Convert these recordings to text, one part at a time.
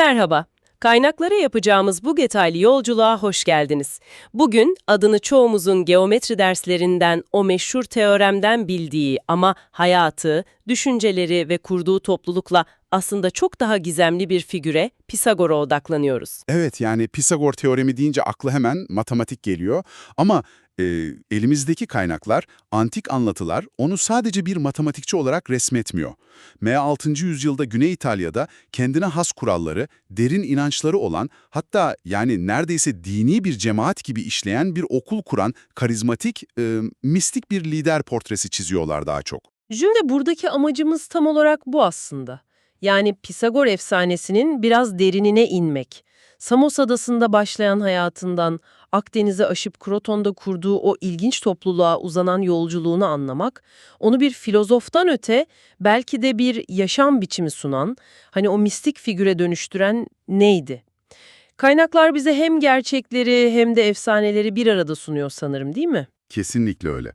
Merhaba. Kaynaklara yapacağımız bu detaylı yolculuğa hoş geldiniz. Bugün adını çoğumuzun geometri derslerinden o meşhur teoremden bildiği ama hayatı, düşünceleri ve kurduğu toplulukla aslında çok daha gizemli bir figüre Pisagor'a odaklanıyoruz. Evet yani Pisagor teoremi deyince aklı hemen matematik geliyor ama e, elimizdeki kaynaklar, antik anlatılar onu sadece bir matematikçi olarak resmetmiyor. M6. yüzyılda Güney İtalya'da kendine has kuralları, derin inançları olan hatta yani neredeyse dini bir cemaat gibi işleyen bir okul kuran karizmatik, e, mistik bir lider portresi çiziyorlar daha çok. Şimdi buradaki amacımız tam olarak bu aslında. Yani Pisagor efsanesinin biraz derinine inmek. Samos adasında başlayan hayatından Akdeniz'e aşıp Kroton'da kurduğu o ilginç topluluğa uzanan yolculuğunu anlamak, onu bir filozoftan öte belki de bir yaşam biçimi sunan, hani o mistik figüre dönüştüren neydi? Kaynaklar bize hem gerçekleri hem de efsaneleri bir arada sunuyor sanırım değil mi? Kesinlikle öyle.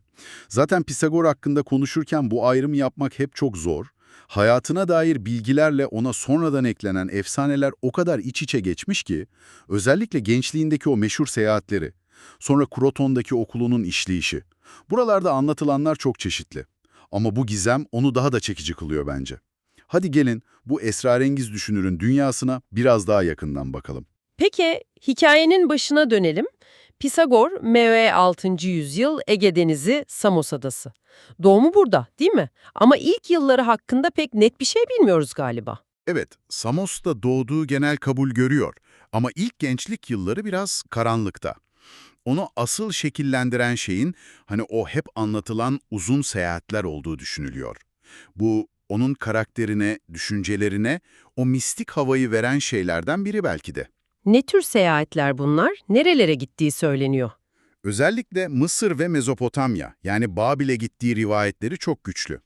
Zaten Pisagor hakkında konuşurken bu ayrımı yapmak hep çok zor. Hayatına dair bilgilerle ona sonradan eklenen efsaneler o kadar iç içe geçmiş ki, özellikle gençliğindeki o meşhur seyahatleri, sonra Kroton'daki okulunun işleyişi. Buralarda anlatılanlar çok çeşitli. Ama bu gizem onu daha da çekici kılıyor bence. Hadi gelin bu esrarengiz düşünürün dünyasına biraz daha yakından bakalım. Peki hikayenin başına dönelim. Pisagor, M.Ö. 6. yüzyıl Ege Denizi, Samos Adası. Doğumu burada değil mi? Ama ilk yılları hakkında pek net bir şey bilmiyoruz galiba. Evet, Samos'ta doğduğu genel kabul görüyor ama ilk gençlik yılları biraz karanlıkta. Onu asıl şekillendiren şeyin hani o hep anlatılan uzun seyahatler olduğu düşünülüyor. Bu onun karakterine, düşüncelerine o mistik havayı veren şeylerden biri belki de. Ne tür seyahatler bunlar? Nerelere gittiği söyleniyor. Özellikle Mısır ve Mezopotamya yani Babil'e gittiği rivayetleri çok güçlü.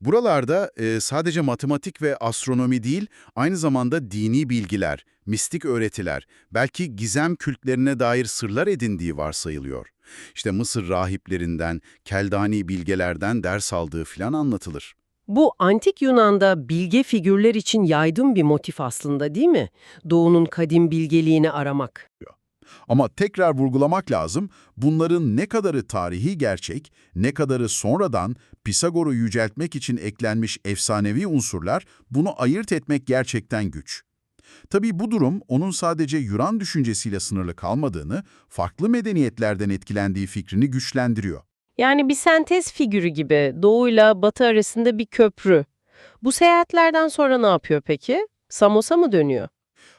Buralarda e, sadece matematik ve astronomi değil, aynı zamanda dini bilgiler, mistik öğretiler, belki gizem kültlerine dair sırlar edindiği varsayılıyor. İşte Mısır rahiplerinden, keldani bilgelerden ders aldığı filan anlatılır. Bu antik Yunan'da bilge figürler için yaygın bir motif aslında değil mi? Doğu'nun kadim bilgeliğini aramak. Ama tekrar vurgulamak lazım, bunların ne kadarı tarihi gerçek, ne kadarı sonradan Pisagor'u yüceltmek için eklenmiş efsanevi unsurlar, bunu ayırt etmek gerçekten güç. Tabii bu durum onun sadece Yunan düşüncesiyle sınırlı kalmadığını, farklı medeniyetlerden etkilendiği fikrini güçlendiriyor. Yani bir sentez figürü gibi doğuyla batı arasında bir köprü. Bu seyahatlerden sonra ne yapıyor peki? Samos'a mı dönüyor?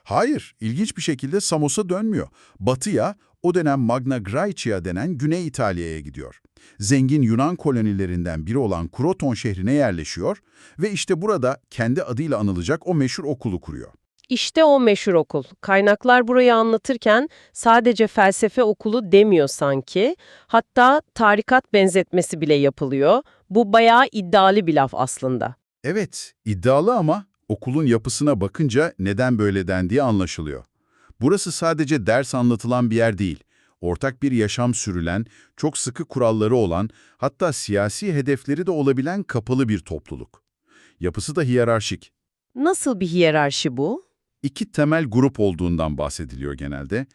Hayır, ilginç bir şekilde Samos'a dönmüyor. Batıya, o dönem Magna Graecia denen Güney İtalya'ya gidiyor. Zengin Yunan kolonilerinden biri olan Kroton şehrine yerleşiyor ve işte burada kendi adıyla anılacak o meşhur okulu kuruyor. İşte o meşhur okul. Kaynaklar burayı anlatırken sadece felsefe okulu demiyor sanki. Hatta tarikat benzetmesi bile yapılıyor. Bu bayağı iddialı bir laf aslında. Evet, iddialı ama okulun yapısına bakınca neden böyle dendiği anlaşılıyor. Burası sadece ders anlatılan bir yer değil. Ortak bir yaşam sürülen, çok sıkı kuralları olan, hatta siyasi hedefleri de olabilen kapalı bir topluluk. Yapısı da hiyerarşik. Nasıl bir hiyerarşi bu? İki temel grup olduğundan bahsediliyor genelde.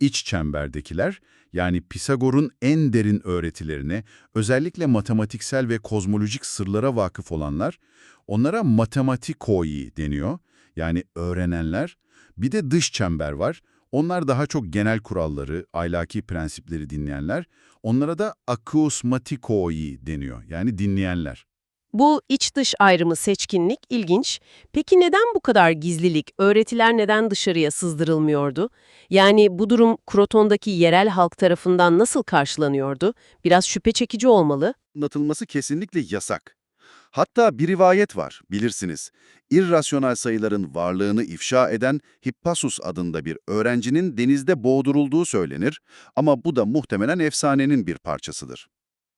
İç çemberdekiler, yani Pisagor'un en derin öğretilerine, özellikle matematiksel ve kozmolojik sırlara vakıf olanlar, onlara matematikoi deniyor, yani öğrenenler. Bir de dış çember var, onlar daha çok genel kuralları, ahlaki prensipleri dinleyenler, onlara da akusmatikoi deniyor, yani dinleyenler. Bu iç dış ayrımı seçkinlik ilginç. Peki neden bu kadar gizlilik, öğretiler neden dışarıya sızdırılmıyordu? Yani bu durum Kroton'daki yerel halk tarafından nasıl karşılanıyordu? Biraz şüphe çekici olmalı. anlatılması kesinlikle yasak. Hatta bir rivayet var, bilirsiniz. İrrasyonel sayıların varlığını ifşa eden Hippasus adında bir öğrencinin denizde boğdurulduğu söylenir ama bu da muhtemelen efsanenin bir parçasıdır.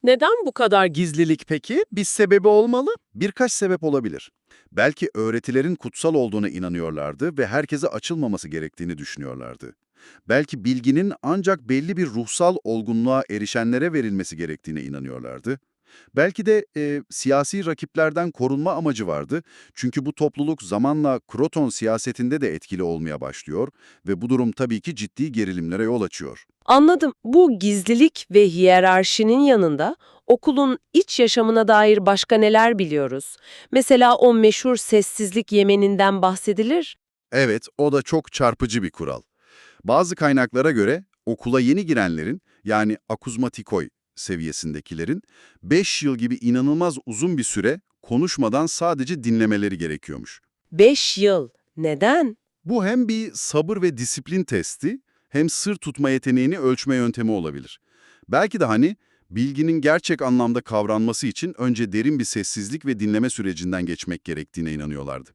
Neden bu kadar Gizlilik peki bir sebebi olmalı? Birkaç sebep olabilir. Belki öğretilerin kutsal olduğuna inanıyorlardı ve herkese açılmaması gerektiğini düşünüyorlardı. Belki bilginin ancak belli bir ruhsal olgunluğa erişenlere verilmesi gerektiğine inanıyorlardı. Belki de e, siyasi rakiplerden korunma amacı vardı. Çünkü bu topluluk zamanla Kroton siyasetinde de etkili olmaya başlıyor ve bu durum tabii ki ciddi gerilimlere yol açıyor. Anladım. Bu gizlilik ve hiyerarşinin yanında okulun iç yaşamına dair başka neler biliyoruz? Mesela o meşhur sessizlik yemeninden bahsedilir. Evet, o da çok çarpıcı bir kural. Bazı kaynaklara göre okula yeni girenlerin yani akuzmatikoy seviyesindekilerin 5 yıl gibi inanılmaz uzun bir süre konuşmadan sadece dinlemeleri gerekiyormuş. 5 yıl. Neden? Bu hem bir sabır ve disiplin testi hem sır tutma yeteneğini ölçme yöntemi olabilir. Belki de hani bilginin gerçek anlamda kavranması için önce derin bir sessizlik ve dinleme sürecinden geçmek gerektiğine inanıyorlardı.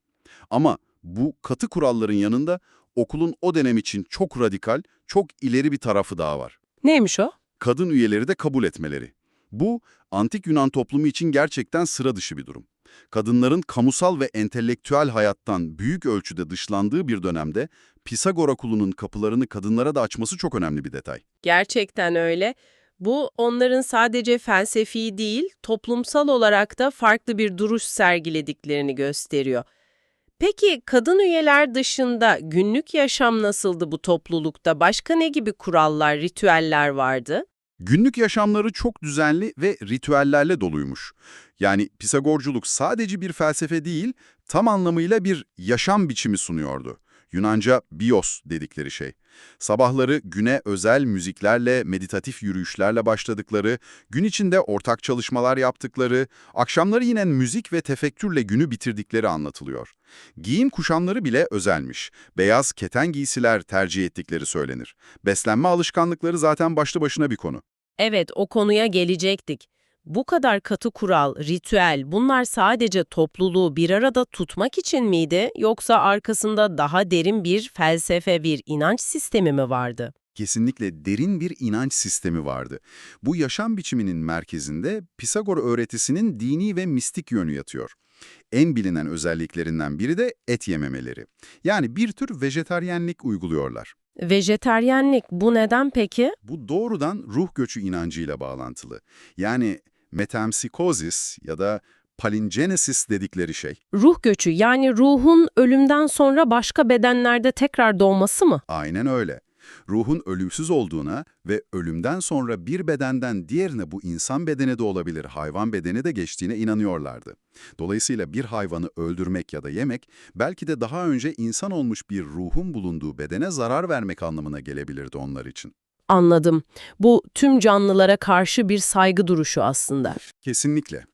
Ama bu katı kuralların yanında okulun o dönem için çok radikal, çok ileri bir tarafı daha var. Neymiş o? Kadın üyeleri de kabul etmeleri. Bu, antik Yunan toplumu için gerçekten sıra dışı bir durum. Kadınların kamusal ve entelektüel hayattan büyük ölçüde dışlandığı bir dönemde Pisagor okulunun kapılarını kadınlara da açması çok önemli bir detay. Gerçekten öyle. Bu onların sadece felsefi değil, toplumsal olarak da farklı bir duruş sergilediklerini gösteriyor. Peki kadın üyeler dışında günlük yaşam nasıldı bu toplulukta? Başka ne gibi kurallar, ritüeller vardı? Günlük yaşamları çok düzenli ve ritüellerle doluymuş. Yani Pisagorculuk sadece bir felsefe değil, tam anlamıyla bir yaşam biçimi sunuyordu. Yunanca bios dedikleri şey. Sabahları güne özel müziklerle, meditatif yürüyüşlerle başladıkları, gün içinde ortak çalışmalar yaptıkları, akşamları yine müzik ve tefekkürle günü bitirdikleri anlatılıyor. Giyim kuşamları bile özelmiş. Beyaz keten giysiler tercih ettikleri söylenir. Beslenme alışkanlıkları zaten başlı başına bir konu. Evet, o konuya gelecektik. Bu kadar katı kural, ritüel, bunlar sadece topluluğu bir arada tutmak için miydi yoksa arkasında daha derin bir felsefe, bir inanç sistemi mi vardı? Kesinlikle derin bir inanç sistemi vardı. Bu yaşam biçiminin merkezinde Pisagor öğretisinin dini ve mistik yönü yatıyor. En bilinen özelliklerinden biri de et yememeleri. Yani bir tür vejetaryenlik uyguluyorlar. Vejeteryenlik bu neden peki? Bu doğrudan ruh göçü inancıyla bağlantılı. Yani metempsikozis ya da palingenesis dedikleri şey. Ruh göçü yani ruhun ölümden sonra başka bedenlerde tekrar doğması mı? Aynen öyle. Ruhun ölümsüz olduğuna ve ölümden sonra bir bedenden diğerine bu insan bedeni de olabilir, hayvan bedeni de geçtiğine inanıyorlardı. Dolayısıyla bir hayvanı öldürmek ya da yemek belki de daha önce insan olmuş bir ruhun bulunduğu bedene zarar vermek anlamına gelebilirdi onlar için. Anladım. Bu tüm canlılara karşı bir saygı duruşu aslında. Kesinlikle.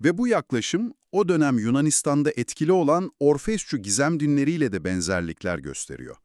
Ve bu yaklaşım o dönem Yunanistan'da etkili olan Orfeusçu gizem dinleriyle de benzerlikler gösteriyor.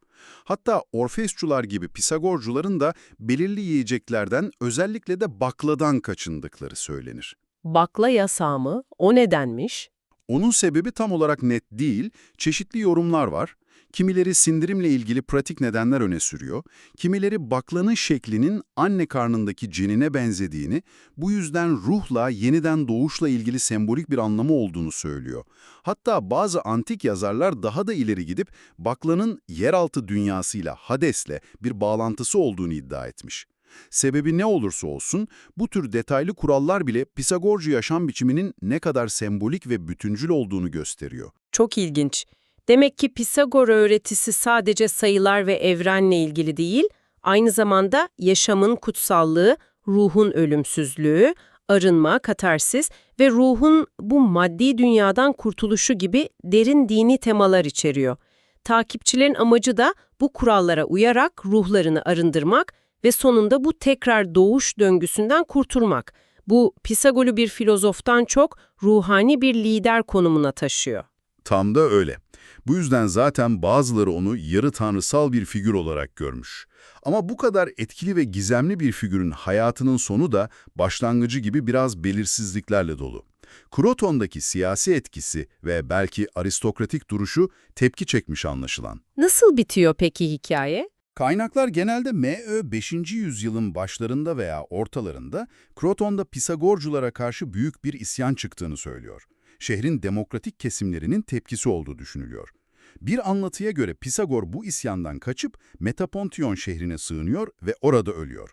Hatta Orfeusçular gibi Pisagorcuların da belirli yiyeceklerden özellikle de bakladan kaçındıkları söylenir. Bakla yasağı mı? O nedenmiş? Onun sebebi tam olarak net değil, çeşitli yorumlar var. Kimileri sindirimle ilgili pratik nedenler öne sürüyor, kimileri baklanın şeklinin anne karnındaki cenine benzediğini, bu yüzden ruhla, yeniden doğuşla ilgili sembolik bir anlamı olduğunu söylüyor. Hatta bazı antik yazarlar daha da ileri gidip baklanın yeraltı dünyasıyla, Hades'le bir bağlantısı olduğunu iddia etmiş. Sebebi ne olursa olsun, bu tür detaylı kurallar bile Pisagorcu yaşam biçiminin ne kadar sembolik ve bütüncül olduğunu gösteriyor. Çok ilginç. Demek ki Pisagor öğretisi sadece sayılar ve evrenle ilgili değil, aynı zamanda yaşamın kutsallığı, ruhun ölümsüzlüğü, arınma, katarsis ve ruhun bu maddi dünyadan kurtuluşu gibi derin dini temalar içeriyor. Takipçilerin amacı da bu kurallara uyarak ruhlarını arındırmak ve sonunda bu tekrar doğuş döngüsünden kurtulmak. Bu Pisagorlu bir filozoftan çok ruhani bir lider konumuna taşıyor. Tam da öyle. Bu yüzden zaten bazıları onu yarı tanrısal bir figür olarak görmüş. Ama bu kadar etkili ve gizemli bir figürün hayatının sonu da başlangıcı gibi biraz belirsizliklerle dolu. Kroton'daki siyasi etkisi ve belki aristokratik duruşu tepki çekmiş anlaşılan. Nasıl bitiyor peki hikaye? Kaynaklar genelde M.Ö. 5. yüzyılın başlarında veya ortalarında Kroton'da Pisagorculara karşı büyük bir isyan çıktığını söylüyor. Şehrin demokratik kesimlerinin tepkisi olduğu düşünülüyor. Bir anlatıya göre Pisagor bu isyandan kaçıp Metapontion şehrine sığınıyor ve orada ölüyor.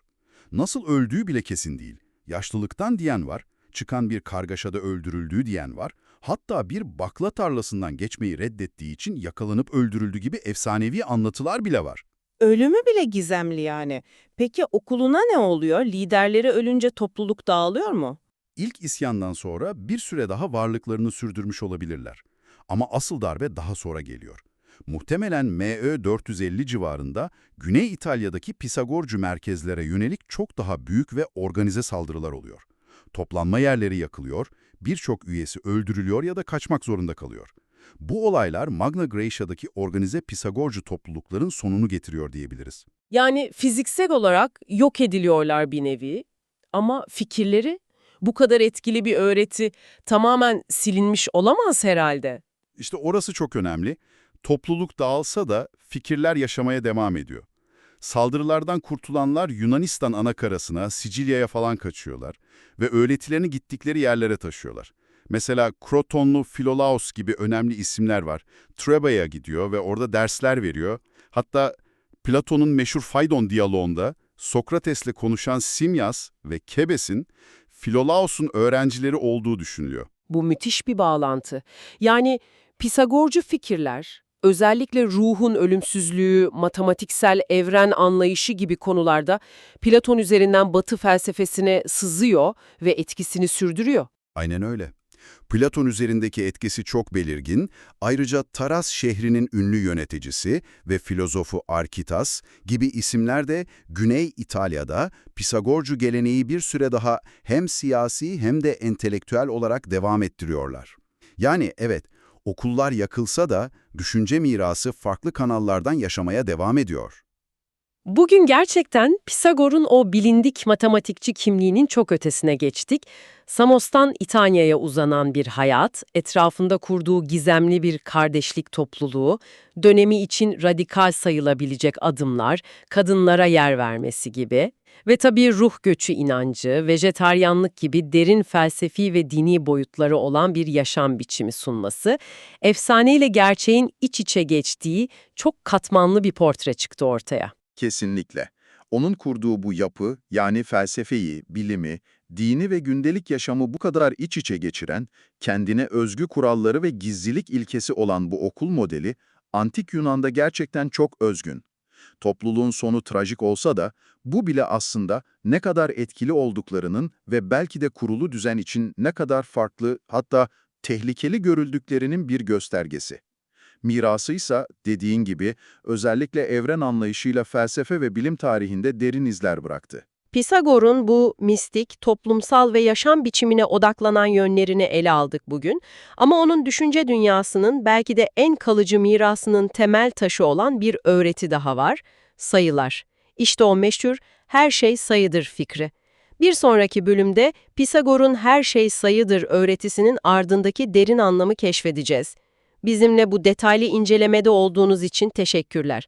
Nasıl öldüğü bile kesin değil. Yaşlılıktan diyen var, çıkan bir kargaşada öldürüldüğü diyen var. Hatta bir bakla tarlasından geçmeyi reddettiği için yakalanıp öldürüldü gibi efsanevi anlatılar bile var. Ölümü bile gizemli yani. Peki okuluna ne oluyor? Liderleri ölünce topluluk dağılıyor mu? İlk isyandan sonra bir süre daha varlıklarını sürdürmüş olabilirler. Ama asıl darbe daha sonra geliyor. Muhtemelen MÖ 450 civarında Güney İtalya'daki Pisagorcu merkezlere yönelik çok daha büyük ve organize saldırılar oluyor. Toplanma yerleri yakılıyor, birçok üyesi öldürülüyor ya da kaçmak zorunda kalıyor. Bu olaylar Magna Graecia'daki organize Pisagorcu toplulukların sonunu getiriyor diyebiliriz. Yani fiziksel olarak yok ediliyorlar bir nevi ama fikirleri bu kadar etkili bir öğreti tamamen silinmiş olamaz herhalde. İşte orası çok önemli. Topluluk dağılsa da fikirler yaşamaya devam ediyor. Saldırılardan kurtulanlar Yunanistan anakarasına, Sicilya'ya falan kaçıyorlar ve öğretilerini gittikleri yerlere taşıyorlar. Mesela Krotonlu Filolaos gibi önemli isimler var. Treba'ya gidiyor ve orada dersler veriyor. Hatta Platon'un meşhur Phaidon diyaloğunda Sokrates'le konuşan Simyas ve Kebes'in Filolaos'un öğrencileri olduğu düşünülüyor. Bu müthiş bir bağlantı. Yani Pisagorcu fikirler, özellikle ruhun ölümsüzlüğü, matematiksel evren anlayışı gibi konularda Platon üzerinden Batı felsefesine sızıyor ve etkisini sürdürüyor. Aynen öyle. Platon üzerindeki etkisi çok belirgin. Ayrıca Taras şehrinin ünlü yöneticisi ve filozofu Arkitas gibi isimler de Güney İtalya'da Pisagorcu geleneği bir süre daha hem siyasi hem de entelektüel olarak devam ettiriyorlar. Yani evet, okullar yakılsa da düşünce mirası farklı kanallardan yaşamaya devam ediyor. Bugün gerçekten Pisagor'un o bilindik matematikçi kimliğinin çok ötesine geçtik. Samos'tan İtanya'ya uzanan bir hayat, etrafında kurduğu gizemli bir kardeşlik topluluğu, dönemi için radikal sayılabilecek adımlar, kadınlara yer vermesi gibi ve tabii ruh göçü inancı, vejetaryanlık gibi derin felsefi ve dini boyutları olan bir yaşam biçimi sunması, efsaneyle gerçeğin iç içe geçtiği çok katmanlı bir portre çıktı ortaya. Kesinlikle. Onun kurduğu bu yapı, yani felsefeyi, bilimi, dini ve gündelik yaşamı bu kadar iç içe geçiren, kendine özgü kuralları ve gizlilik ilkesi olan bu okul modeli, Antik Yunan'da gerçekten çok özgün. Topluluğun sonu trajik olsa da, bu bile aslında ne kadar etkili olduklarının ve belki de kurulu düzen için ne kadar farklı, hatta tehlikeli görüldüklerinin bir göstergesi. Mirasıysa dediğin gibi özellikle evren anlayışıyla felsefe ve bilim tarihinde derin izler bıraktı. Pisagor'un bu mistik, toplumsal ve yaşam biçimine odaklanan yönlerini ele aldık bugün. Ama onun düşünce dünyasının belki de en kalıcı mirasının temel taşı olan bir öğreti daha var, sayılar. İşte o meşhur her şey sayıdır fikri. Bir sonraki bölümde Pisagor'un her şey sayıdır öğretisinin ardındaki derin anlamı keşfedeceğiz. Bizimle bu detaylı incelemede olduğunuz için teşekkürler.